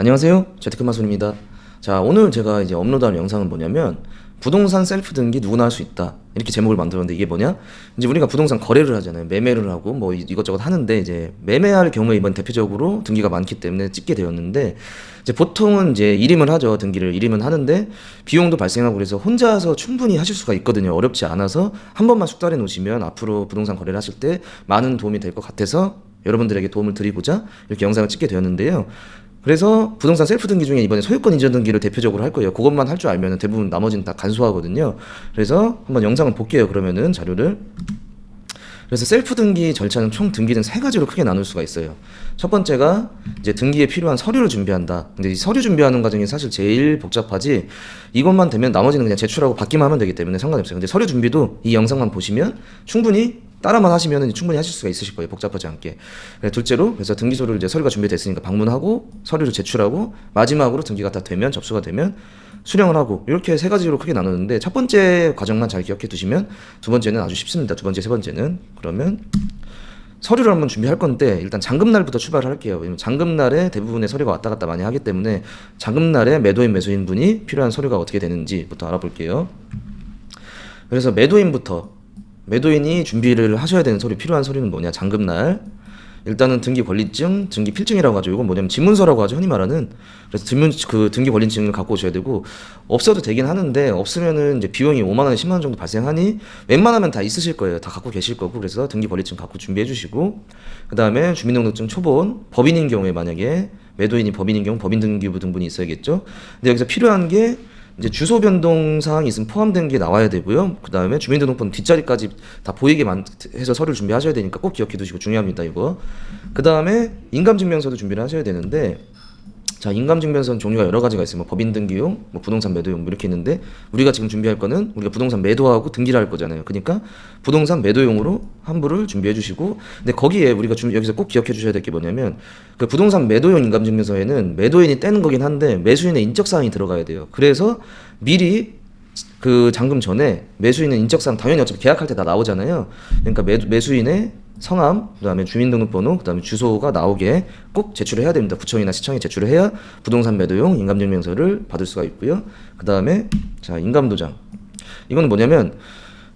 안녕하세요. 재테크 마술입니다. 자, 오늘 제가 이제 업로드할 영상은 뭐냐면 부동산 셀프 등기 누구나 할 수 있다. 이렇게 제목을 만들었는데 이게 뭐냐? 이제 우리가 부동산 거래를 하잖아요. 매매를 하고 뭐 이- 이것저것 하는데 이제 매매할 경우에 이번 대표적으로 등기가 많기 때문에 찍게 되었는데 이제 보통은 이제 일임을 하죠. 등기를 일임은 하는데 비용도 발생하고 그래서 혼자서 충분히 하실 수가 있거든요. 어렵지 않아서 한 번만 숙달해 놓으시면 앞으로 부동산 거래를 하실 때 많은 도움이 될 것 같아서 여러분들에게 도움을 드리고자 이렇게 영상을 찍게 되었는데요. 그래서 부동산 셀프 등기 중에 이번에 소유권 이전 등기를 대표적으로 할 거예요. 그것만 할 줄 알면 대부분 나머지는 다 간소하거든요. 그래서 한번 영상을 볼게요. 그러면은 자료를. 그래서 셀프 등기 절차는 총 등기는 세 가지로 크게 나눌 수가 있어요. 첫 번째가 이제 등기에 필요한 서류를 준비한다. 근데 이 서류 준비하는 과정이 사실 제일 복잡하지. 이것만 되면 나머지는 그냥 제출하고 받기만 하면 되기 때문에 상관없어요. 근데 서류 준비도 이 영상만 보시면 충분히 따라만 하시면 충분히 하실 수가 있으실 거예요. 복잡하지 않게. 둘째로 그래서 등기 서류를 이제 서류가 준비됐으니까 방문하고 서류를 제출하고 마지막으로 등기가 다 되면 접수가 되면 수령을 하고 이렇게 세 가지로 크게 나누는데 첫 번째 과정만 잘 기억해 두시면 두 번째는 아주 쉽습니다. 두 번째, 세 번째는 그러면 서류를 한번 준비할 건데 일단 잔금날부터 출발을 할게요. 왜냐면 잔금날에 대부분의 서류가 왔다 갔다 많이 하기 때문에 잔금날에 매도인 매수인 분이 필요한 서류가 어떻게 되는지부터 알아볼게요. 그래서 매도인부터 매도인이 준비를 하셔야 되는 서류 필요한 서류는 뭐냐? 잔금날 일단은 등기 권리증, 등기 필증이라고 하죠. 이건 뭐냐면 지문서라고 하죠. 흔히 말하는. 그래서 등문 그 등기 권리증을 갖고 오셔야 되고 없어도 되긴 하는데 없으면은 이제 비용이 5만 원, 10만 원 정도 발생하니 웬만하면 다 있으실 거예요. 다 갖고 계실 거고 그래서 등기 권리증 갖고 준비해 주시고 그다음에 주민등록증 초본 법인인 경우에 만약에 매도인이 법인인 경우 법인 등기부 등본이 있어야겠죠. 근데 여기서 필요한 게 이제 주소 변동 사항이 있으면 포함된 게 나와야 되고요. 그 다음에 주민등록번 뒷자리까지 다 보이게 만- 해서 서류를 준비하셔야 되니까 꼭 기억해 두시고 중요합니다. 이거. 그 다음에 인감증명서도 준비를 하셔야 되는데 자 인감증명서는 종류가 여러 가지가 있어요. 뭐 법인 등기용, 뭐 부동산 매도용 뭐 이렇게 있는데 우리가 지금 준비할 거는 우리가 부동산 매도하고 등기를 할 거잖아요. 그러니까 부동산 매도용으로 한 부를 준비해 주시고 근데 거기에 우리가 준 여기서 꼭 기억해 주셔야 될 게 뭐냐면 그 부동산 매도용 인감증명서에는 매도인이 떼는 거긴 한데 매수인의 인적 사항이 들어가야 돼요. 그래서 미리 그 잔금 전에 매수인은 인적 사항 당연히 어차피 계약할 때 다 나오잖아요. 그러니까 매, 매수인의 성함, 그다음에 주민등록번호, 그다음에 주소가 나오게 꼭 제출을 해야 됩니다. 구청이나 시청에 제출을 해야 부동산 매도용 인감증명서를 받을 수가 있고요. 그다음에 자 인감도장. 이거는 뭐냐면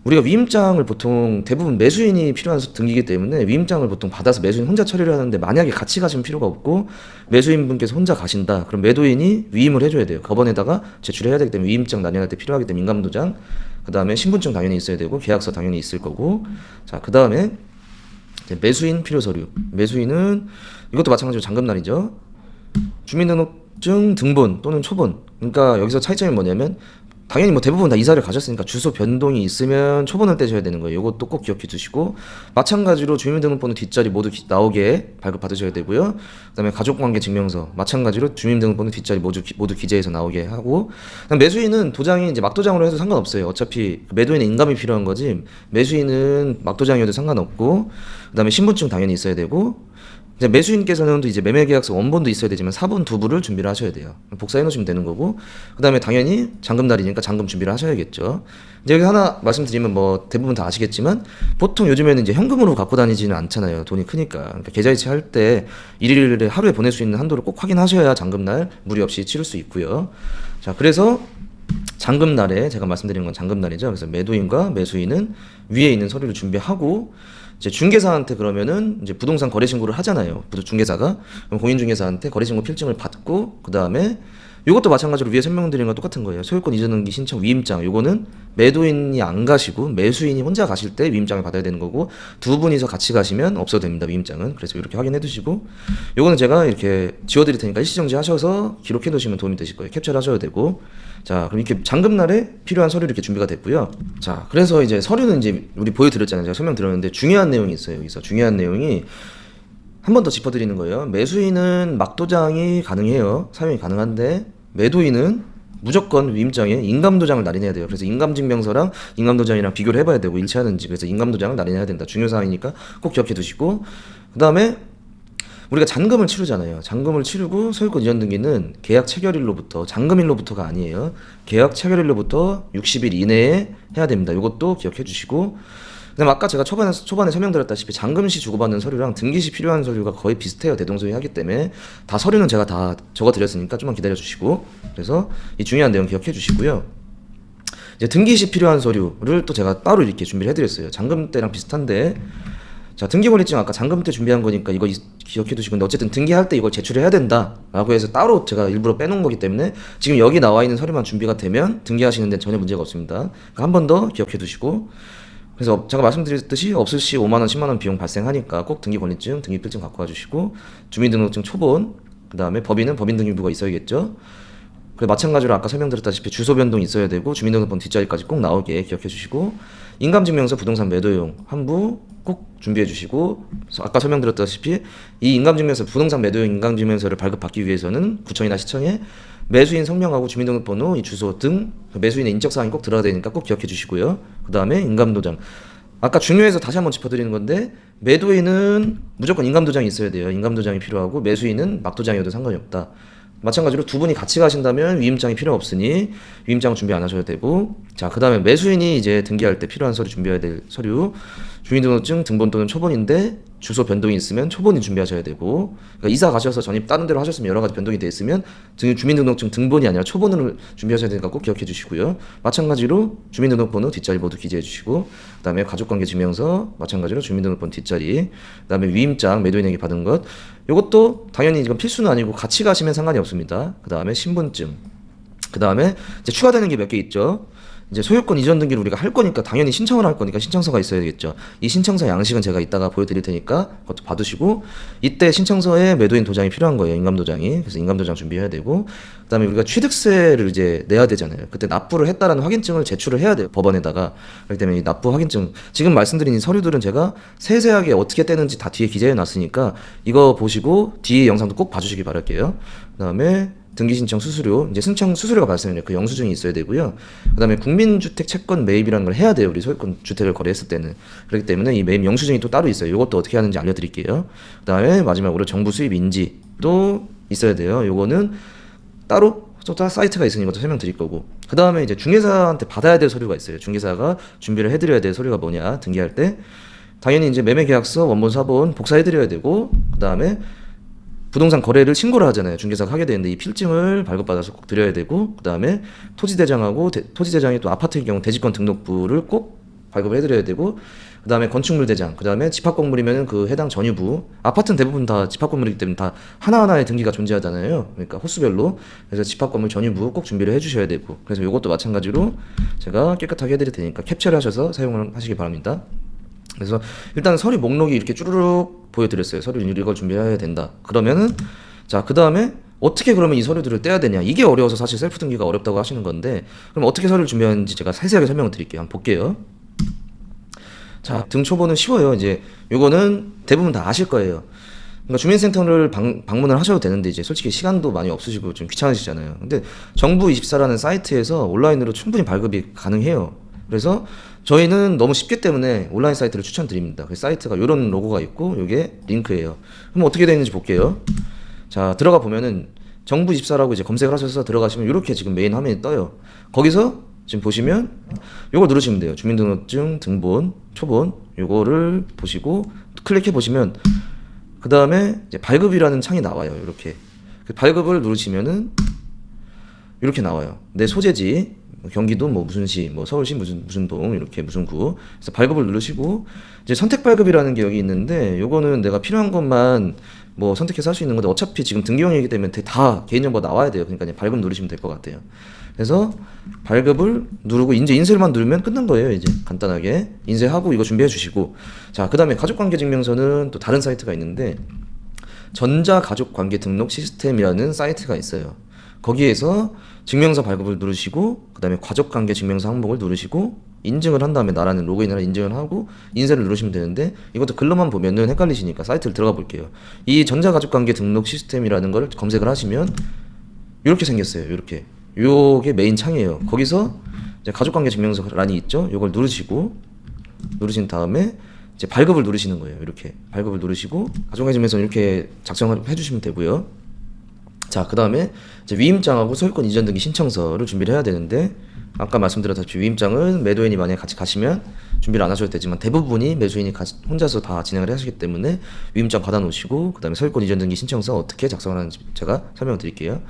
우리가 위임장을 보통 대부분 매수인이 필요한 등기이기 때문에 위임장을 보통 받아서 매수인 혼자 처리를 하는데 만약에 같이 가시면 필요가 없고 매수인 분께서 혼자 가신다. 그럼 매도인이 위임을 해줘야 돼요. 법원에다가 제출해야 되기 때문에 위임장 난연할 때 필요하기 때문에 인감도장. 그 다음에 신분증 당연히 있어야 되고 계약서 당연히 있을 거고. 자, 그 다음에 매수인 필요 서류. 매수인은 이것도 마찬가지로 잔금날이죠. 주민등록증 등본 또는 초본. 그러니까 여기서 차이점이 뭐냐면 당연히 뭐 대부분 다 이사를 가셨으니까 주소 변동이 있으면 초본을 떼셔야 되는 거예요. 이것도 꼭 기억해 두시고 마찬가지로 주민등록번호 뒷자리 모두 기- 나오게 발급 받으셔야 되고요. 그다음에 가족관계 증명서 마찬가지로 주민등록번호 뒷자리 모두 기- 모두 기재해서 나오게 하고 매수인은 도장이 이제 막도장으로 해도 상관없어요. 어차피 그 매도인의 인감이 필요한 거지 매수인은 막도장이어도 상관없고 그다음에 신분증 당연히 있어야 되고 이제 매수인께서는 또 이제 매매 계약서 원본도 있어야 되지만 사본 두 부를 준비를 하셔야 돼요. 복사해 놓으시면 되는 거고 그다음에 당연히 잔금 날이니까 잔금 준비를 하셔야겠죠. 이제 여기 하나 말씀드리면 뭐 대부분 다 아시겠지만 보통 요즘에는 이제 현금으로 갖고 다니지는 않잖아요. 돈이 크니까. 그러니까 계좌이체 할 때 일일을 하루에 보낼 수 있는 한도를 꼭 확인하셔야 잔금 날 무리 없이 치를 수 있고요. 자, 그래서 잔금 날에 제가 말씀드리는 건 잔금 날이죠. 그래서 매도인과 매수인은 위에 있는 서류를 준비하고 이제 중개사한테 그러면은 이제 부동산 거래 신고를 하잖아요. 중개사가 그럼 공인중개사한테 거래 신고 필증을 받고 그 다음에 이것도 마찬가지로 위에 설명드린 건 똑같은 거예요. 소유권 이전 등기 신청 위임장. 요거는 매도인이 안 가시고 매수인이 혼자 가실 때 위임장을 받아야 되는 거고 두 분이서 같이 가시면 없어도 됩니다. 위임장은. 그래서 이렇게 확인해 두시고 요거는 제가 이렇게 지워 드릴 테니까 일시정지 하셔서 기록해 두시면 도움이 되실 거예요. 캡처를 하셔야 되고. 자, 그럼 이렇게 잔금 날에 필요한 서류 이렇게 준비가 됐고요. 자, 그래서 이제 서류는 이제 우리 보여 드렸잖아요. 제가 설명 드렸는데 중요한 내용이 있어요. 여기서 중요한 내용이 한 번 더 짚어드리는 거예요. 매수인은 막도장이 가능해요. 사용이 가능한데 매도인은 무조건 위임장에 인감도장을 날인해야 돼요. 그래서 인감증명서랑 인감도장이랑 비교를 해봐야 되고 일치하는지 그래서 인감도장을 날인해야 된다. 중요 사항이니까 꼭 기억해 두시고 그 다음에 우리가 잔금을 치르잖아요. 잔금을 치르고 소유권 이전 등기는 계약 체결일로부터 잔금일로부터가 아니에요. 계약 체결일로부터 60일 이내에 해야 됩니다. 이것도 기억해 주시고 그다음 아까 제가 초반에 초반에 설명드렸다시피 잔금시 주고받는 서류랑 등기시 필요한 서류가 거의 비슷해요 대동소이 하기 때문에 다 서류는 제가 다 적어드렸으니까 좀만 기다려 주시고 그래서 이 중요한 내용 기억해 주시고요. 이제 등기시 필요한 서류를 또 제가 따로 이렇게 준비를 해드렸어요. 잔금 때랑 비슷한데 자 등기권리증 아까 잔금 때 준비한 거니까 이거 이- 기억해 두시고 근데 어쨌든 등기할 때 이걸 제출해야 된다라고 해서 따로 제가 일부러 빼놓은 거기 때문에 지금 여기 나와 있는 서류만 준비가 되면 등기하시는데 전혀 문제가 없습니다. 그러니까 한 번 더 기억해 두시고 그래서 제가 말씀드렸듯이 없을 시 5만 원, 10만 원 비용 발생하니까 꼭 등기권리증, 등기필증 갖고 와주시고 주민등록증 초본 그 다음에 법인은 법인 등기부가 있어야겠죠. 그리고 마찬가지로 아까 설명드렸다시피 주소 변동이 있어야 되고 주민등록번 뒷자리까지 꼭 나오게 기억해 주시고 인감증명서 부동산 매도용 한부 꼭 준비해 주시고 아까 설명드렸다시피 이 인감증명서 부동산 매도용 인감증명서를 발급받기 위해서는 구청이나 시청에 매수인 성명하고 주민등록번호, 이 주소 등그 매수인의 인적 사항이 꼭 들어야 되니까 꼭 기억해 주시고요. 그 다음에 인감도장. 아까 중요해서 다시 한번 짚어드리는 건데 매도인은 무조건 인감도장이 있어야 돼요. 인감도장이 필요하고 매수인은 막도장이어도 상관이 없다. 마찬가지로 두 분이 같이 가신다면 위임장이 필요 없으니 위임장 준비 안 하셔도 되고 자 그 다음에 매수인이 이제 등기할 때 필요한 서류 준비해야 될 서류 주민등록증 등본 또는 초본인데 주소 변동이 있으면 초본이 준비하셔야 되고 그러니까 이사 가셔서 전입 다른 데로 하셨으면 여러 가지 변동이 돼 있으면 등- 주민등록증 등본이 아니라 초본을 준비하셔야 되니까 꼭 기억해 주시고요 마찬가지로 주민등록번호 뒷자리 모두 기재해 주시고 그다음에 가족관계 증명서 마찬가지로 주민등록번 뒷자리 그다음에 위임장 매도인에게 받은 것 이것도 당연히 이건 필수는 아니고 같이 가시면 상관이 없습니다 그다음에 신분증 그 다음에 이제 추가되는 게 몇 개 있죠. 이제 소유권 이전 등기를 우리가 할 거니까 당연히 신청을 할 거니까 신청서가 있어야겠죠. 이 신청서 양식은 제가 이따가 보여드릴 테니까 그것도 받으시고 이때 신청서에 매도인 도장이 필요한 거예요. 인감 도장이. 그래서 인감 도장 준비해야 되고 그다음에 우리가 취득세를 이제 내야 되잖아요. 그때 납부를 했다라는 확인증을 제출을 해야 돼요. 법원에다가. 그렇기 때문에 이 납부 확인증 지금 말씀드린 이 서류들은 제가 세세하게 어떻게 떼는지 다 뒤에 기재해 놨으니까 이거 보시고 뒤에 영상도 꼭 봐주시기 바랄게요. 그다음에 등기 신청 수수료 이제 신청 수수료가 발생해요. 그 영수증이 있어야 되고요. 그다음에 국민주택 채권 매입이라는 걸 해야 돼요. 우리 소유권 주택을 거래했을 때는 그렇기 때문에 이 매입 영수증이 또 따로 있어요. 이것도 어떻게 하는지 알려드릴게요. 그다음에 마지막으로 정부 수입 인지도 있어야 돼요. 요거는 따로 또 사이트가 있으니 이것도 설명드릴 거고 그 다음에 이제 중개사한테 받아야 될 서류가 있어요 중개사가 준비를 해드려야 될 서류가 뭐냐 등기할 때 당연히 이제 매매계약서 원본 사본 복사해드려야 되고 그 다음에 부동산 거래를 신고를 하잖아요. 중개사가 하게 되는데 이 필증을 발급받아서 꼭 드려야 되고 그다음에 토지대장하고 대- 토지대장이 또 아파트의 경우 대지권 등록부를 꼭 발급을 해드려야 되고 그다음에 건축물 대장 그다음에 집합 건물이면은 그 해당 전유부 아파트는 대부분 다 집합 건물이기 때문에 다 하나하나의 등기가 존재하잖아요. 그러니까 호수별로 그래서 집합 건물 전유부 꼭 준비를 해주셔야 되고 그래서 이것도 마찬가지로 제가 깨끗하게 해드릴 테니까 캡처를 하셔서 사용을 하시기 바랍니다. 그래서 일단 서류 목록이 이렇게 쭈르륵 보여드렸어요. 서류 이걸 준비해야 된다. 그러면은 자 그 다음에 어떻게 그러면 이 서류들을 떼야 되냐? 이게 어려워서 사실 셀프 등기가 어렵다고 하시는 건데 그럼 어떻게 서류를 준비하는지 제가 세세하게 설명을 드릴게요. 한번 볼게요. 자 등초보는 쉬워요. 이제 요거는 대부분 다 아실 거예요. 그러니까 주민센터를 방, 방문을 하셔도 되는데 이제 솔직히 시간도 많이 없으시고 좀 귀찮으시잖아요. 근데 정부 24라는 사이트에서 온라인으로 충분히 발급이 가능해요. 그래서 저희는 너무 쉽기 때문에 온라인 사이트를 추천드립니다. 그 사이트가 이런 로고가 있고 이게 링크예요. 그럼 어떻게 되는지 볼게요. 자 들어가 보면은 정부 24라고 이제 검색을 하셔서 들어가시면 이렇게 지금 메인 화면이 떠요. 거기서 지금 보시면 요거 누르시면 돼요. 주민등록증 등본 초본 요거를 보시고 클릭해 보시면 그 다음에 발급이라는 창이 나와요. 이렇게 그 발급을 누르시면은 이렇게 나와요. 내 소재지 뭐 경기도 뭐 무슨 시, 뭐 서울시 무슨 무슨 동 이렇게 무슨 구. 그래서 발급을 누르시고 이제 선택 발급이라는 게 여기 있는데 요거는 내가 필요한 것만 뭐 선택해서 할 수 있는 건데 어차피 지금 등기용이기 때문에 다 개인정보가 나와야 돼요. 그러니까 발급 누르시면 될 것 같아요. 그래서 발급을 누르고 이제 인쇄만 누르면 끝난 거예요. 이제 간단하게 인쇄하고 이거 준비해 주시고 자 그다음에 가족관계증명서는 또 다른 사이트가 있는데 전자가족관계 등록 시스템이라는 사이트가 있어요. 거기에서 증명서 발급을 누르시고 그다음에 가족관계 증명서 항목을 누르시고 인증을 한 다음에 나라는 로그인을 인증을 하고 인쇄를 누르시면 되는데 이것도 글로만 보면은 헷갈리시니까 사이트를 들어가 볼게요. 이 전자가족관계 등록 시스템이라는 걸 검색을 하시면 이렇게 생겼어요. 이렇게 요게 메인 창이에요. 거기서 가족관계 증명서 란이 있죠. 요걸 누르시고 누르신 다음에 이제 발급을 누르시는 거예요. 이렇게 발급을 누르시고 가족관계 증명서 이렇게 작성을 해주시면 되고요. 자, 그 다음에 위임장하고 소유권 이전 등기 신청서를 준비를 해야 되는데 아까 말씀드렸다시피 위임장은 매도인이 만약에 같이 가시면 준비를 안 하셔도 되지만 대부분이 매수인이 가- 혼자서 다 진행을 하시기 때문에 위임장 받아 놓으시고 그 다음에 소유권 이전 등기 신청서 어떻게 작성을 하는지 제가 설명을 드릴게요.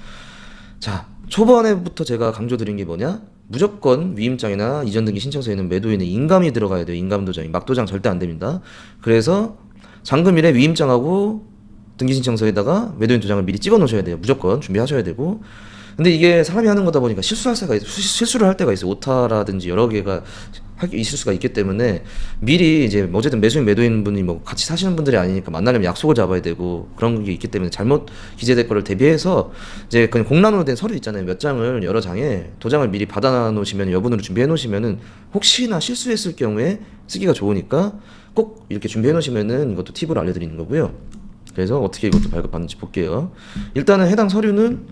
자 초반에부터 제가 강조드린 게 뭐냐? 무조건 위임장이나 이전 등기 신청서에는 매도인의 인감이 들어가야 돼요. 인감 도장이. 막도장 절대 안 됩니다. 그래서 잔금일에 위임장하고 등기 신청서에다가 매도인 도장을 미리 찍어 놓으셔야 돼요. 무조건 준비하셔야 되고. 근데 이게 사람이 하는 거다 보니까 실수할 때가 실수를 할 때가 있어요. 오타라든지 여러 개가 할- 있을 수가 있기 때문에 미리 이제 어쨌든 매수인 매도인 분이 뭐 같이 사시는 분들이 아니니까 만나려면 약속을 잡아야 되고 그런 게 있기 때문에 잘못 기재될 거를 대비해서 이제 그냥 공란으로 된 서류 있잖아요. 몇 장을 여러 장에 도장을 미리 받아 놓으시면 여분으로 준비해 놓으시면은 혹시나 실수했을 경우에 쓰기가 좋으니까 꼭 이렇게 준비해 놓으시면은 이것도 팁을 알려드리는 거고요 그래서 어떻게 이것도 발급받는지 볼게요 일단은 해당 서류는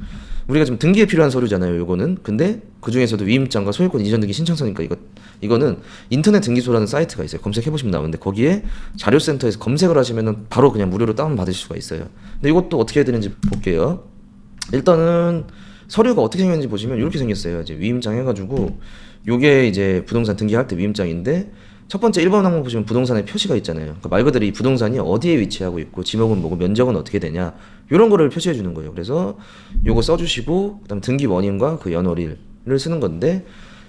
우리가 지금 등기에 필요한 서류잖아요. 요거는. 근데 그 중에서도 위임장과 소유권 이전 등기 신청서니까 이거 이거는 인터넷 등기소라는 사이트가 있어요. 검색해 보시면 나오는데 거기에 자료센터에서 검색을 하시면은 바로 그냥 무료로 다운 받으실 수가 있어요. 근데 이것도 어떻게 해야 되는지 볼게요. 일단은 서류가 어떻게 생겼는지 보시면 이렇게 생겼어요. 이제 위임장 해가지고 요게 이제 부동산 등기할 때 위임장인데 첫 번째 1번 항목 보시면 부동산의 표시가 있잖아요. 그러니까 말 그대로 이 부동산이 어디에 위치하고 있고 지목은 뭐고 면적은 어떻게 되냐 이런 거를 표시해 주는 거예요. 그래서 요거 써주시고 그다음 등기 원인과 그 연월일을 쓰는 건데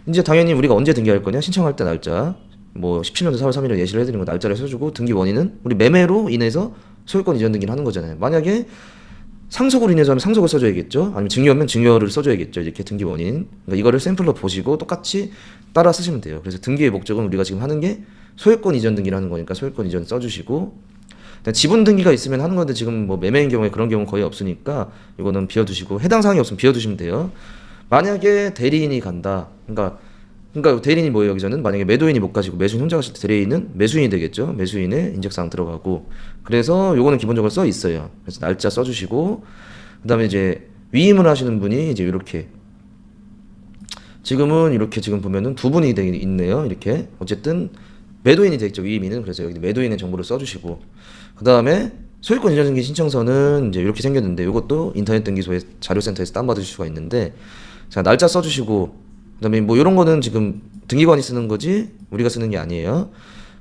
이제 당연히 우리가 언제 등기할 거냐 신청할 때 날짜 뭐 17년도 4월 3일을 예시를 해드리는 거 날짜를 써주고 등기 원인은 우리 매매로 인해서 소유권 이전 등기를 하는 거잖아요. 만약에 상속으로 인해서 하면 상속을 써줘야겠죠. 아니면 증여면 증여를 써줘야겠죠. 이렇게 등기 원인. 그러니까 이거를 샘플로 보시고 똑같이 따라 쓰시면 돼요. 그래서 등기의 목적은 우리가 지금 하는 게 소유권 이전 등기를 하는 거니까 소유권 이전 써주시고 지분 등기가 있으면 하는 건데 지금 뭐 매매인 경우에 그런 경우 거의 없으니까 이거는 비워두시고 해당 사항이 없으면 비워두시면 돼요. 만약에 대리인이 간다. 그러니까 그러니까 대리인이 뭐예요 여기서는 만약에 매도인이 못 가지고 매수인 혼자 갔을 때 대리인은 매수인이 되겠죠. 매수인의 인적사항 들어가고. 그래서 요거는 기본적으로 써 있어요. 그래서 날짜 써주시고 그 다음에 이제 위임을 하시는 분이 이제 이렇게 지금은 이렇게 지금 보면은 두 분이 돼 있네요. 이렇게. 어쨌든 매도인이 되겠죠 위임인은. 그래서 여기 매도인의 정보를 써주시고. 그 다음에 소유권 이전 등기 신청서는 이제 이렇게 생겼는데 이것도 인터넷 등기소에 자료센터에서 다운받으실 수가 있는데 자 날짜 써주시고 그다음에 뭐 이런 거는 지금 등기관이 쓰는 거지 우리가 쓰는 게 아니에요.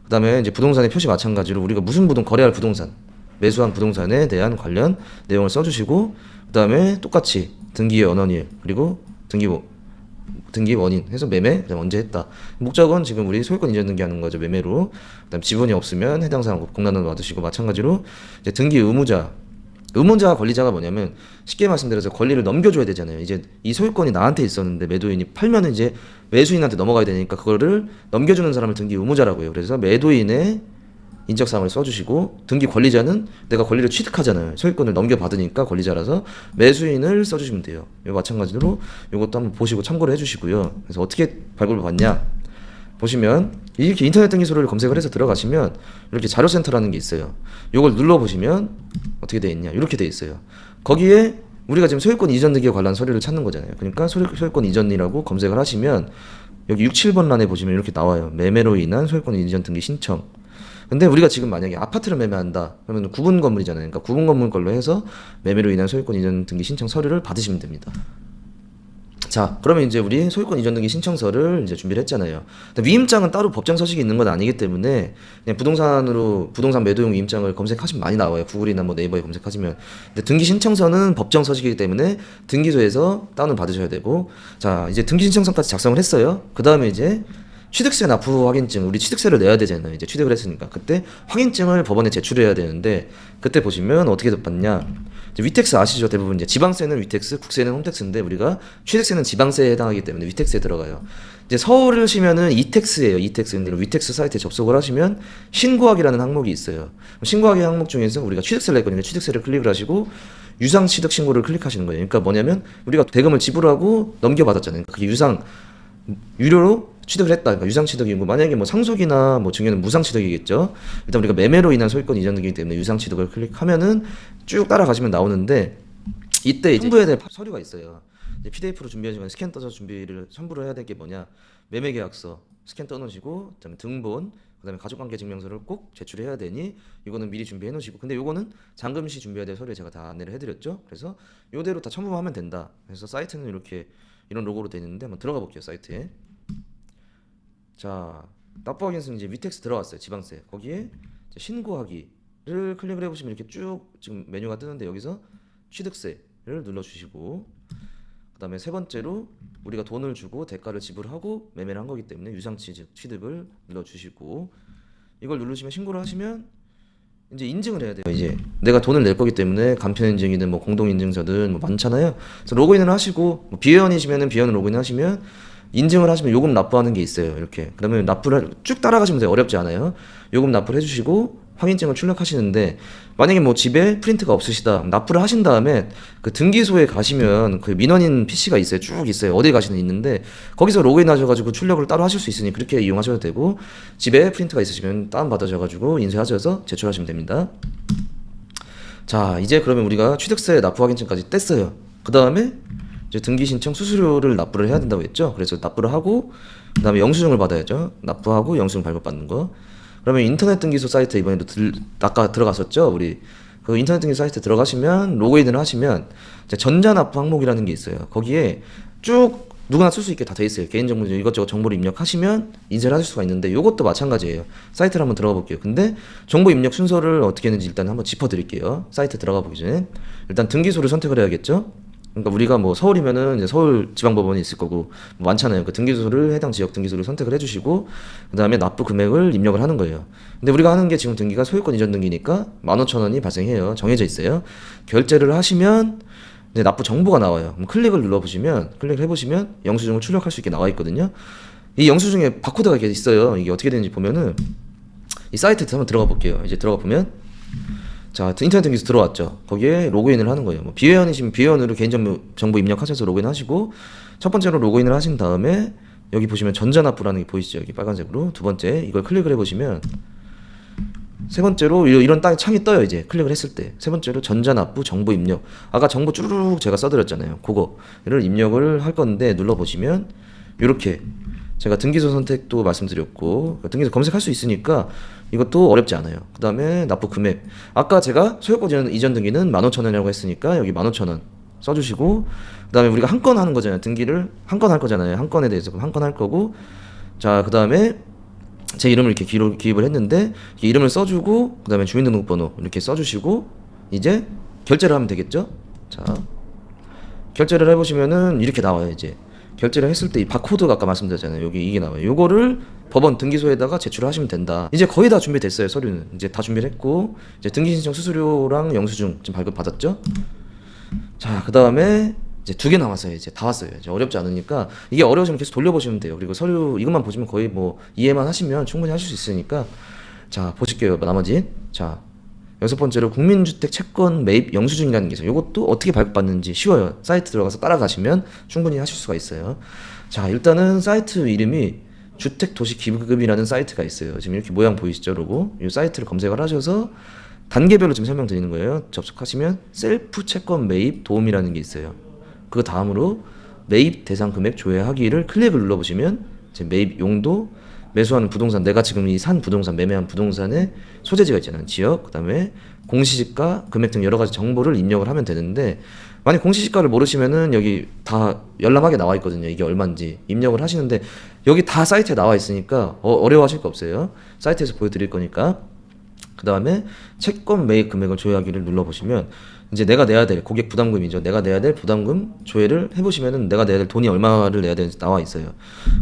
그다음에 이제 부동산의 표시 마찬가지로 우리가 무슨 부동 거래할 부동산 매수한 부동산에 대한 관련 내용을 써주시고 그다음에 똑같이 등기의 언원일 그리고 등기 뭐 등기 원인 해서 매매 그다음 언제 했다 목적은 지금 우리 소유권 이전 등기하는 거죠 매매로 그다음 지분이 없으면 해당 사항 공란을 받으시고 마찬가지로 이제 등기 의무자 의무자 권리자가 뭐냐면 쉽게 말씀드려서 권리를 넘겨줘야 되잖아요 이제 이 소유권이 나한테 있었는데 매도인이 팔면 이제 매수인한테 넘어가야 되니까 그거를 넘겨주는 사람을 등기 의무자라고 해요 그래서 매도인의 인적사항을 써주시고 등기 권리자는 내가 권리를 취득하잖아요. 소유권을 넘겨받으니까 권리자라서 매수인을 써주시면 돼요. 마찬가지로 이것도 한번 보시고 참고를 해주시고요. 그래서 어떻게 발급을 받냐 보시면 이렇게 인터넷 등기소를 검색을 해서 들어가시면 이렇게 자료센터라는 게 있어요. 이걸 눌러 보시면 어떻게 돼 있냐 이렇게 돼 있어요. 거기에 우리가 지금 소유권 이전 등기에 관한 서류를 찾는 거잖아요. 그러니까 소유, 소유권 이전이라고 검색을 하시면 여기 6, 7번 란에 보시면 이렇게 나와요. 매매로 인한 소유권 이전 등기 신청. 근데 우리가 지금 만약에 아파트를 매매한다 그러면 구분 건물이잖아요. 그러니까 구분 건물 걸로 해서 매매로 인한 소유권 이전 등기 신청 서류를 받으시면 됩니다. 자, 그러면 이제 우리 소유권 이전 등기 신청서를 이제 준비를 했잖아요. 위임장은 따로 법정 서식이 있는 건 아니기 때문에 그냥 부동산으로 부동산 매도용 위임장을 검색하시면 많이 나와요. 구글이나 뭐 네이버에 검색하시면. 근데 등기 신청서는 법정 서식이기 때문에 등기소에서 다운을 받으셔야 되고 자, 이제 등기 신청서까지 작성을 했어요. 그다음에 이제 취득세 납부 확인증 우리 취득세를 내야 되잖아요. 이제 취득을 했으니까 그때 확인증을 법원에 제출해야 되는데 그때 보시면 어떻게 받냐? 위택스 아시죠? 대부분 이제 지방세는 위택스, 국세는 홈택스인데 우리가 취득세는 지방세에 해당하기 때문에 위택스에 들어가요. 이제 서울을 시면은 이택스예요. 이택스. 근데 위택스 사이트에 접속을 하시면 신고하기라는 항목이 있어요. 신고하기 항목 중에서 우리가 취득세를 낼 거니까 취득세를 클릭을 하시고 유상 취득 신고를 클릭하시는 거예요. 그러니까 뭐냐면 우리가 대금을 지불하고 넘겨받았잖아요. 그게 유상 유료로 취득을 했다. 그러니까 유상 취득이고 만약에 뭐 상속이나 뭐 증여는 무상 취득이겠죠. 일단 우리가 매매로 인한 소유권 이전 등기이기 때문에 유상 취득을 클릭하면은 쭉 따라가시면 나오는데 이때 이제 첨부해야 될 서류가 있어요. 이제 PDF로 준비하시면 스캔 떠서 준비를 첨부를 해야 될 게 뭐냐? 매매 계약서 스캔 떠 놓으시고 그다음에 등본 그다음에 가족관계 증명서를 꼭 제출해야 되니 이거는 미리 준비해 놓으시고 근데 이거는 잔금 시 준비해야 될 서류 제가 다 안내를 해드렸죠. 그래서 요대로 다 첨부하면 된다. 그래서 사이트는 이렇게 이런 로고로 되어 있는데 한번 들어가 볼게요 사이트에. 자 납부하기는 이제 위텍스 들어갔어요. 지방세. 거기에 신고하기를 클릭을 해보시면 이렇게 쭉 지금 메뉴가 뜨는데 여기서 취득세를 눌러주시고 그 다음에 세 번째로 우리가 돈을 주고 대가를 지불하고 매매를 한 거기 때문에 유상취득 취득을 눌러주시고 이걸 누르시면 신고를 하시면 이제 인증을 해야 돼요. 이제 내가 돈을 낼 거기 때문에 간편 인증이든 뭐 공동 인증서든 뭐 많잖아요. 그래서 로그인을 하시고 뭐 비회원이시면은 비회원 로그인 하시면 인증을 하시면 요금 납부하는 게 있어요. 이렇게 그러면 납부를 쭉 따라가시면 돼요. 어렵지 않아요. 요금 납부를 해주시고 확인증을 출력하시는데 만약에 뭐 집에 프린트가 없으시다 납부를 하신 다음에 그 등기소에 가시면 그 민원인 PC가 있어요 쭉 있어요 어디 가시는 있는데 거기서 로그인 하셔가지고 출력을 따로 하실 수 있으니 그렇게 이용하셔도 되고 집에 프린트가 있으시면 다운 받으셔가지고 인쇄하셔서 제출하시면 됩니다 자 이제 그러면 우리가 취득세 납부 확인증까지 뗐어요 그 다음에 이제 등기 신청 수수료를 납부를 해야 된다고 했죠? 그래서 납부를 하고 그 다음에 영수증을 받아야죠. 납부하고 영수증 발급받는 거. 그러면 인터넷 등기소 사이트 이번에도 들, 아까 들어갔었죠? 우리 그 인터넷 등기 사이트 들어가시면 로그인을 하시면 전자납부 항목이라는 게 있어요. 거기에 쭉 누구나 쓸 수 있게 다 돼 있어요. 개인정보 이것저것 정보를 입력하시면 인쇄를 하실 수가 있는데 이것도 마찬가지예요. 사이트를 한번 들어가 볼게요. 근데 정보 입력 순서를 어떻게 했는지 일단 한번 짚어 드릴게요. 사이트 들어가 보기 전에. 일단 등기소를 선택을 해야겠죠 그러니까 우리가 뭐 서울이면은 이제 서울 지방법원이 있을 거고 뭐 많잖아요. 그 등기소를 해당 지역 등기소를 선택을 해주시고 그 다음에 납부 금액을 입력을 하는 거예요. 근데 우리가 하는 게 지금 등기가 소유권 이전 등기니까 15,000원이 발생해요. 정해져 있어요. 결제를 하시면 이제 납부 정보가 나와요. 그럼 클릭을 눌러보시면 클릭을 해보시면 영수증을 출력할 수 있게 나와 있거든요. 이 영수증에 바코드가 있어요. 이게 어떻게 되는지 보면은 이 사이트에 한번 들어가 볼게요. 이제 들어가 보면 자 인터넷 등기소 들어왔죠. 거기에 로그인을 하는 거예요. 뭐 비회원이시면 비회원으로 개인정보 정보 입력하셔서 로그인하시고 첫 번째로 로그인을 하신 다음에 여기 보시면 전자납부라는 게 보이시죠? 여기 빨간색으로 두 번째 이걸 클릭을 해보시면 세 번째로 이- 이런 땅 창이 떠요 이제 클릭을 했을 때 세 번째로 전자납부 정보 입력 아까 정보 쭈루룩 제가 써드렸잖아요 그거를 입력을 할 건데 눌러보시면 이렇게 제가 등기소 선택도 말씀드렸고 등기소 검색할 수 있으니까 이것도 어렵지 않아요. 그 다음에 납부 금액. 아까 제가 소유권 이전, 등기는 15,000원이라고 했으니까 여기 15,000원 써주시고 그 다음에 우리가 한 건 하는 거잖아요. 등기를 한 건 할 거잖아요. 한 건에 대해서 한 건 할 거고. 자 그 다음에 제 이름을 이렇게 기록, 기입을 했는데 이 이름을 써주고 그 다음에 주민등록번호 이렇게 써주시고 이제 결제를 하면 되겠죠? 자 결제를 해보시면은 이렇게 나와요 이제 결제를 했을 때 이 바코드가 아까 말씀드렸잖아요 여기 이게 나와요 요거를 법원 등기소에다가 제출을 하시면 된다 이제 거의 다 준비됐어요 서류는 이제 다 준비를 했고 이제 등기 신청 수수료랑 영수증 지금 발급 받았죠 자, 그 다음에 이제 두 개 남았어요. 이제 다 왔어요. 이제 어렵지 않으니까 이게 어려우시면 계속 돌려보시면 돼요. 그리고 서류 이것만 보시면 거의 뭐 이해만 하시면 충분히 하실 수 있으니까 자 보실게요. 나머지 자 여섯 번째로 국민주택 채권 매입 영수증이라는 게 있어요. 이것도 어떻게 발급받는지 쉬워요. 사이트 들어가서 따라가시면 충분히 하실 수가 있어요. 자 일단은 사이트 이름이 주택도시기부금이라는 사이트가 있어요. 지금 이렇게 모양 보이시죠, 로고? 이 사이트를 검색을 하셔서 단계별로 지금 설명드리는 거예요. 접속하시면 셀프 채권 매입 도움이라는 게 있어요. 그 다음으로 매입 대상 금액 조회하기를 클릭을 눌러보시면 제 매입 용도 매수하는 부동산 내가 지금 이 산 부동산 매매한 부동산의 소재지가 있잖아요. 지역 그다음에 공시지가 금액 등 여러 가지 정보를 입력을 하면 되는데 만약 공시지가를 모르시면은 여기 다 열람하게 나와 있거든요. 이게 얼마인지 입력을 하시는데 여기 다 사이트에 나와 있으니까 어, 어려워하실 거 없어요. 사이트에서 보여드릴 거니까 그 다음에 채권 매입 금액을 조회하기를 눌러보시면 이제 내가 내야 될 고객 부담금이죠. 내가 내야 될 부담금 조회를 해보시면은 내가 내야 될 돈이 얼마를 내야 되는지 나와 있어요.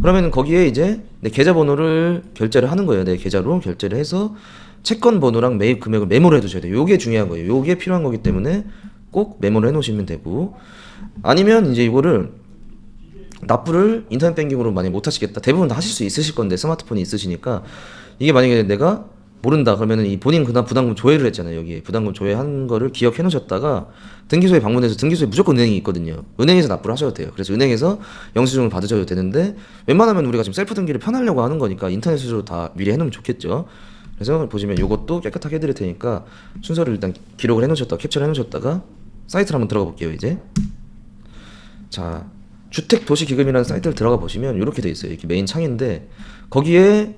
그러면은 거기에 이제 내 계좌번호를 결제를 하는 거예요. 내 계좌로 결제를 해서 채권 번호랑 매입 금액을 메모를 해두셔야 돼요. 요게 중요한 거예요. 요게 필요한 거기 때문에 꼭 메모를 해놓으시면 되고 아니면 이제 이거를 납부를 인터넷 뱅킹으로 많이 못 하시겠다. 대부분 다 하실 수 있으실 건데 스마트폰이 있으시니까 이게 만약에 내가 모른다 그러면은 이 본인 그다음 부담금 조회를 했잖아요. 여기 부담금 조회한 거를 기억해 놓으셨다가 등기소에 방문해서 등기소에 무조건 은행이 있거든요. 은행에서 납부를 하셔도 돼요. 그래서 은행에서 영수증을 받으셔도 되는데 웬만하면 우리가 지금 셀프 등기를 편하려고 하는 거니까 인터넷으로 다 미리 해놓으면 좋겠죠. 그래서 보시면 이것도 깨끗하게 해드릴 테니까 순서를 일단 기록을 해놓으셨다가 캡처를 해놓으셨다가 사이트를 한번 들어가 볼게요. 이제 자 주택 도시 기금이라는 사이트를 들어가 보시면 이렇게 돼 있어요. 이렇게 메인 창인데 거기에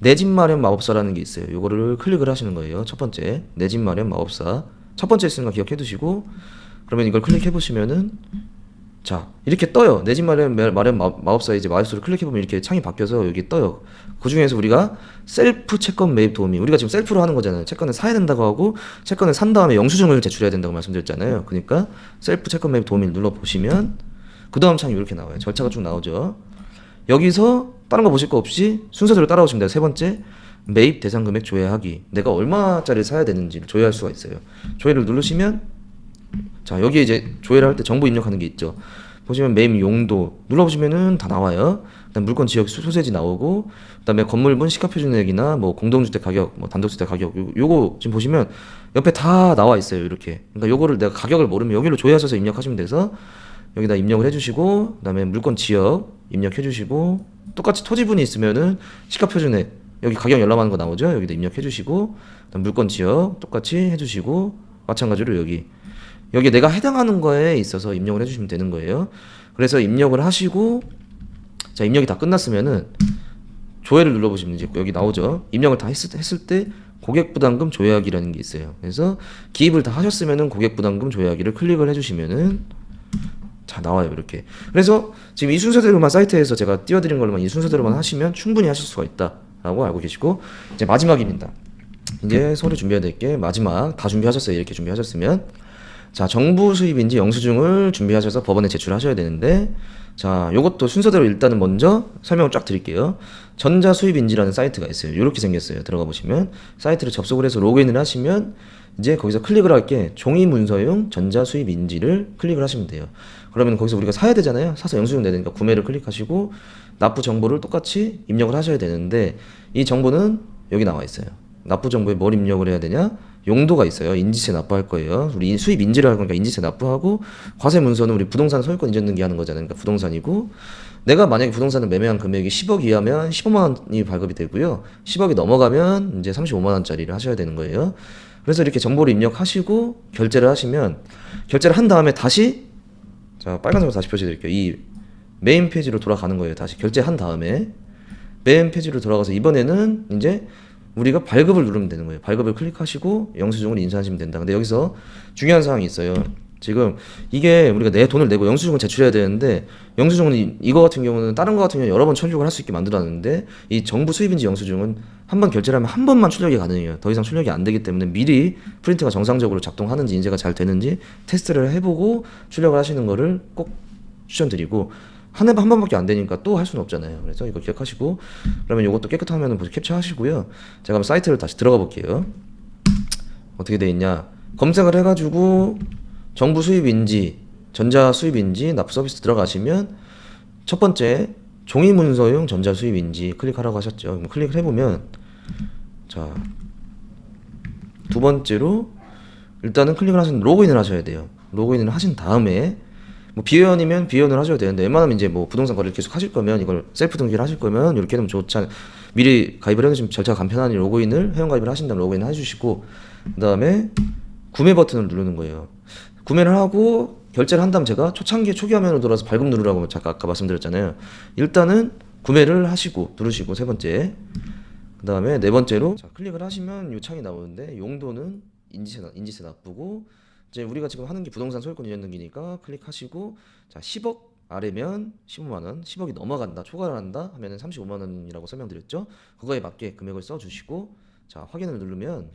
내 집 마련 마법사라는 게 있어요. 요거를 클릭을 하시는 거예요. 첫 번째 내 집 마련 마법사. 첫 번째 쓰는 거 기억해 두시고 그러면 이걸 클릭해 보시면은 자 이렇게 떠요. 내 집 마련 마련 마- 마법사 이제 마법사를 클릭해 보면 이렇게 창이 바뀌어서 여기 떠요. 그 중에서 우리가 셀프 채권 매입 도우미. 우리가 지금 셀프로 하는 거잖아요. 채권을 사야 된다고 하고 채권을 산 다음에 영수증을 제출해야 된다고 말씀드렸잖아요. 그러니까 셀프 채권 매입 도우미를 눌러 보시면 그 다음 창이 이렇게 나와요. 절차가 쭉 나오죠. 여기서 다른 거 보실 거 없이 순서대로 따라오시면 돼요 세 번째 매입 대상 금액 조회하기. 내가 얼마짜리 사야 되는지를 조회할 수가 있어요. 조회를 누르시면 자 여기에 이제 조회를 할 때 정보 입력하는 게 있죠. 보시면 매입 용도 눌러보시면은 다 나와요. 그다음 물건 지역 소- 소재지 나오고 그다음에 건물분 시가 표준액이나 뭐 공동주택 가격 뭐 단독주택 가격 요, 요거 지금 보시면 옆에 다 나와 있어요 이렇게. 그러니까 요거를 내가 가격을 모르면 여기로 조회하셔서 입력하시면 돼서 여기다 입력을 해주시고 그다음에 물건 지역 입력해주시고 똑같이 토지분이 있으면은 시가 표준액 여기 가격 열람하는 거 나오죠 여기다 입력해 주시고 그다음 물건 지역 똑같이 해 주시고 마찬가지로 여기 여기 내가 해당하는 거에 있어서 입력을 해 주시면 되는 거예요. 그래서 입력을 하시고 자 입력이 다 끝났으면은 조회를 눌러 보시면 이제 여기 나오죠. 입력을 다 했을, 했을 때 고객 부담금 조회하기라는 게 있어요. 그래서 기입을 다 하셨으면은 고객 부담금 조회하기를 클릭을 해 주시면은 자 나와요 이렇게. 그래서 지금 이 순서대로만 사이트에서 제가 띄워드린 걸로만 이 순서대로만 하시면 충분히 하실 수가 있다라고 알고 계시고 이제 마지막입니다. 이제 서류 준비해야 될 게 마지막 다 준비하셨어요. 이렇게 준비하셨으면 자, 정부 수입인지 영수증을 준비하셔서 법원에 제출하셔야 되는데, 자, 요것도 순서대로 일단은 먼저 설명을 쫙 드릴게요. 전자 수입인지라는 사이트가 있어요. 이렇게 생겼어요. 들어가 보시면 사이트를 접속을 해서 로그인을 하시면 이제 거기서 클릭을 할 게 종이 문서용 전자 수입 인지를 클릭을 하시면 돼요. 그러면 거기서 우리가 사야 되잖아요. 사서 영수증 내니까 구매를 클릭하시고 납부 정보를 똑같이 입력을 하셔야 되는데 이 정보는 여기 나와 있어요. 납부 정보에 뭘 입력을 해야 되냐? 용도가 있어요. 인지세 납부할 거예요. 우리 수입 인지를 할 거니까 인지세 납부하고 과세 문서는 우리 부동산 소유권 이전 등기하는 거잖아요. 그러니까 부동산이고 내가 만약에 부동산을 매매한 금액이 10억 이하면 15만 원이 발급이 되고요. 10억이 넘어가면 이제 35만 원짜리를 하셔야 되는 거예요. 그래서 이렇게 정보를 입력하시고 결제를 하시면 결제를 한 다음에 다시 자 빨간색으로 다시 표시드릴게요. 이 메인 페이지로 돌아가는 거예요. 다시 결제한 다음에 메인 페이지로 돌아가서 이번에는 이제 우리가 발급을 누르면 되는 거예요. 발급을 클릭하시고 영수증을 인쇄하시면 된다. 근데 여기서 중요한 사항이 있어요. 지금 이게 우리가 내 돈을 내고 영수증을 제출해야 되는데 영수증은 이- 이거 같은 경우는 다른 거 같은 경우는 여러 번 출력을 할 수 있게 만들어놨는데 이 정부 수입인지 영수증은 한 번 결제를 하면 한 번만 출력이 가능해요. 더 이상 출력이 안 되기 때문에 미리 프린트가 정상적으로 작동하는지 인쇄가 잘 되는지 테스트를 해보고 출력을 하시는 거를 꼭 추천드리고 한 해만 한 번밖에 안 되니까 또 할 수는 없잖아요. 그래서 이거 기억하시고 그러면 이것도 화면을 보시 캡처하시고요. 제가 한번 사이트를 다시 들어가 볼게요. 어떻게 돼 있냐? 검색을 해가지고 정부 수입인지 전자 수입인지 납부 서비스 들어가시면 첫 번째 종이 문서용 전자 수입인지 클릭하라고 하셨죠. 클릭을 해보면 자 두 번째로 일단은 클릭을 하신 로그인을 하셔야 돼요. 로그인을 하신 다음에 뭐 비회원이면 비회원을 하셔야 되는데 웬만하면 이제 뭐 부동산 거래를 계속 하실 거면 이걸 셀프 등기를 하실 거면 이렇게 되면 좋지 않 미리 가입을 해놓으시면 절차가 간편하니 로그인을 회원 가입을 하신 다음 로그인을 해주시고 그 다음에 구매 버튼을 누르는 거예요. 구매를 하고 결제를 한 다음 제가 초창기 초기 화면으로 돌아서 발급 누르라고 잠깐 아까 말씀드렸잖아요. 일단은 구매를 하시고 누르시고 세 번째 그 다음에 네 번째로 자, 클릭을 하시면 이 창이 나오는데 용도는 인지세 나- 인지세 납부고 이제 우리가 지금 하는 게 부동산 소유권 이전 등기니까 클릭하시고 자 10억 아래면 15만 원, 10억이 넘어간다, 초과를 한다 하면은 35만 원이라고 설명드렸죠. 그거에 맞게 금액을 써주시고 자 확인을 누르면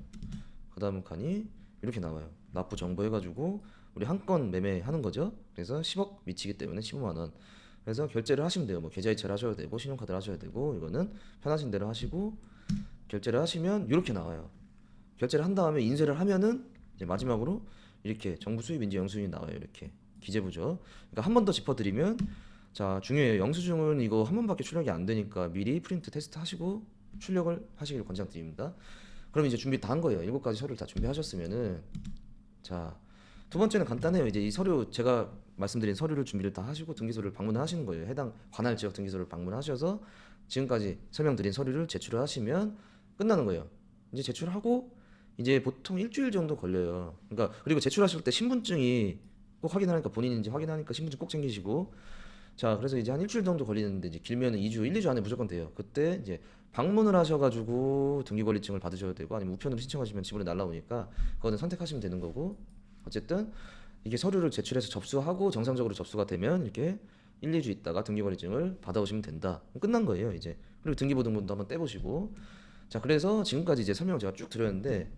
그 다음 칸이 이렇게 나와요. 납부 정보 해가지고 우리 한 건 매매하는 거죠. 그래서 10억 미치기 때문에 15만 원. 그래서 결제를 하시면 돼요. 뭐 계좌이체를 하셔도 되고 신용카드를 하셔야 되고 이거는 편하신 대로 하시고 결제를 하시면 이렇게 나와요. 결제를 한 다음에 인쇄를 하면은 이제 마지막으로 이렇게 정부 수입인지 영수증이 나와요. 이렇게 기재부죠. 그러니까 한 번 더 짚어드리면 자 중요해요. 영수증은 이거 한 번밖에 출력이 안 되니까 미리 프린트 테스트 하시고 출력을 하시길 권장드립니다. 그럼 이제 준비 다 한 거예요. 일곱 가지 서류를 다 준비하셨으면은 자 두 번째는 간단해요. 이제 이 서류 제가 말씀드린 서류를 준비를 다 하시고 등기소를 방문을 하시는 거예요. 해당 관할 지역 등기소를 방문하셔서 지금까지 설명드린 서류를 제출을 하시면 끝나는 거예요. 이제 제출하고 이제 보통 일주일 정도 걸려요. 그러니까 그리고 제출하실 때 신분증이 꼭 확인하니까 본인인지 확인하니까 신분증 꼭 챙기시고 자 그래서 이제 한 일주일 정도 걸리는데 이제 길면은 2주, 1, 2주 안에 무조건 돼요. 그때 이제 방문을 하셔가지고 등기권리증을 받으셔도 되고 아니면 우편으로 신청하시면 집으로 날라오니까 그거는 선택하시면 되는 거고 어쨌든 이게 서류를 제출해서 접수하고 정상적으로 접수가 되면 이렇게 1, 2주 있다가 등기권리증을 받아오시면 된다. 끝난 거예요, 이제. 그리고 등기부등본도 한번 떼보시고. 자, 그래서 지금까지 이제 설명을 제가 쭉 드렸는데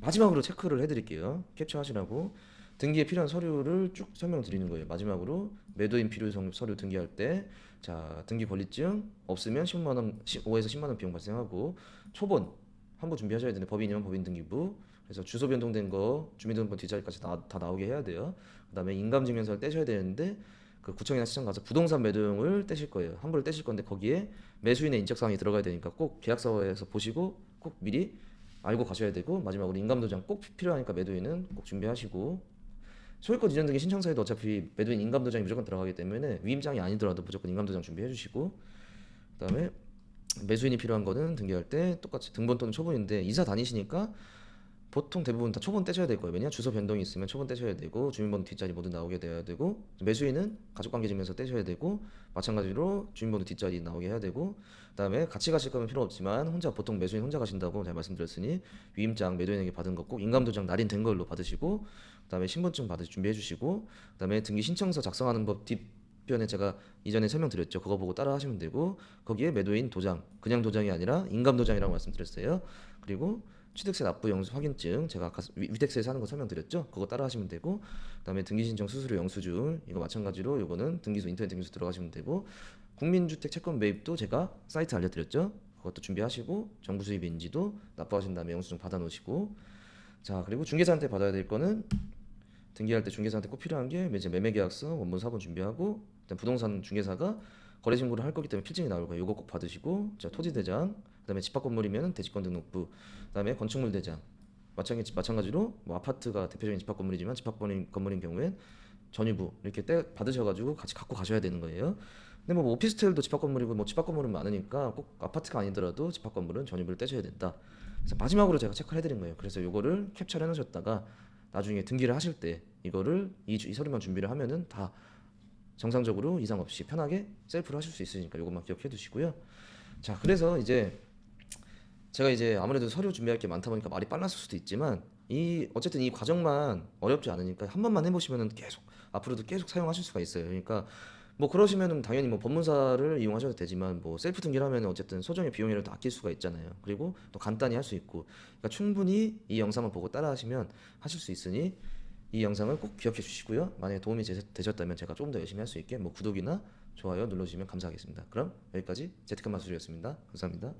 마지막으로 체크를 해드릴게요. 캡처하시라고. 등기에 필요한 서류를 쭉 설명드리는 거예요. 마지막으로 매도인 필요 성- 서류 등기할 때, 자 등기 권리증 없으면 10만 원, 5에서 10만 원 비용 발생하고 초본 한부 준비하셔야 되는데 법인이면 법인 등기부 그래서 주소 변동된 거 주민등록번 뒷자리까지 다, 다 나오게 해야 돼요. 그 다음에 인감증명서를 떼셔야 되는데 그 구청이나 시청 가서 부동산 매도용을 떼실 거예요. 환불을 떼실 건데 거기에 매수인의 인적사항이 들어가야 되니까 꼭 계약서에서 보시고 꼭 미리 알고 가셔야 되고 마지막으로 인감도장 꼭 필요하니까 매도인은 꼭 준비하시고 소유권 이전 등기 신청서에도 어차피 매도인 인감도장이 무조건 들어가기 때문에 위임장이 아니더라도 무조건 인감도장 준비해 주시고 그다음에 매수인이 필요한 거는 등기할 때 똑같이 등본 또는 초본인데 이사 다니시니까 보통 대부분 다 초본 떼셔야 될 거예요. 왜냐 주소 변동이 있으면 초본 떼셔야 되고 주민번호 뒷자리 모두 나오게 돼야 되고 매수인은 가족관계증명서 떼셔야 되고 마찬가지로 주민번호 뒷자리 나오게 해야 되고 그다음에 같이 가실 거면 필요 없지만 혼자 보통 매수인 혼자 가신다고 제가 말씀드렸으니 위임장 매도인에게 받은 거꼭 인감도장 날인된 걸로 받으시고 그다음에 신분증 받으 준비해 주시고 그다음에 등기 신청서 작성하는 법 뒷. 편에 제가 이전에 설명드렸죠. 그거 보고 따라 하시면 되고 거기에 매도인 도장, 그냥 도장이 아니라 인감 도장이라고 말씀드렸어요. 그리고 취득세 납부 영수 확인증 제가 아까 위- 위택세에서 하는 거 설명드렸죠. 그거 따라 하시면 되고 그다음에 등기 신청 수수료 영수증 이거 마찬가지로 요거는 등기소 인터넷 등기소 들어가시면 되고 국민주택 채권 매입도 제가 사이트 알려드렸죠. 그것도 준비하시고 정부 수입 인지도 납부하신 다음에 영수증 받아 놓으시고 자 그리고 중개사한테 받아야 될 거는 등기할 때 중개사한테 꼭 필요한 게 이제 매매계약서, 원본 사본 준비하고 일단 부동산 중개사가 거래 신고를 할 거기 때문에 필증이 나올 거예요. 이거 꼭 받으시고 자 토지 대장, 그다음에 집합 건물이면 대지권 등록부, 그다음에 건축물 대장. 마찬가지 마찬가지로 뭐 아파트가 대표적인 집합 건물이지만 집합 건물인, 경우엔 전유부 이렇게 떼 받으셔가지고 같이 갖고 가셔야 되는 거예요. 근데 뭐 오피스텔도 집합 건물이고 뭐 집합 건물은 많으니까 꼭 아파트가 아니더라도 집합 건물은 전유부를 떼셔야 된다. 그래서 마지막으로 제가 체크를 해드린 거예요. 그래서 요거를 캡처를 해놓으셨다가 나중에 등기를 하실 때 이거를 이, 주- 이 서류만 준비를 하면은 다 정상적으로 이상 없이 편하게 셀프로 하실 수 있으니까 이것만 기억해 두시고요. 자, 그래서 이제 제가 이제 아무래도 서류 준비할 게 많다 보니까 말이 빨랐을 수도 있지만 이 어쨌든 이 과정만 어렵지 않으니까 한 번만 해보시면은 계속 앞으로도 계속 사용하실 수가 있어요. 그러니까 뭐 그러시면은 당연히 뭐 법문사를 이용하셔도 되지만 뭐 셀프 등기를 하면은 어쨌든 소정의 비용이라도 아낄 수가 있잖아요. 그리고 또 간단히 할 수 있고 그러니까 충분히 이 영상을 보고 따라하시면 하실 수 있으니 이 영상을 꼭 기억해 주시고요. 만약에 도움이 제- 되셨다면 제가 조금 더 열심히 할 수 있게 뭐 구독이나 좋아요 눌러주시면 감사하겠습니다. 그럼 여기까지 제트칸 마술이었습니다. 감사합니다.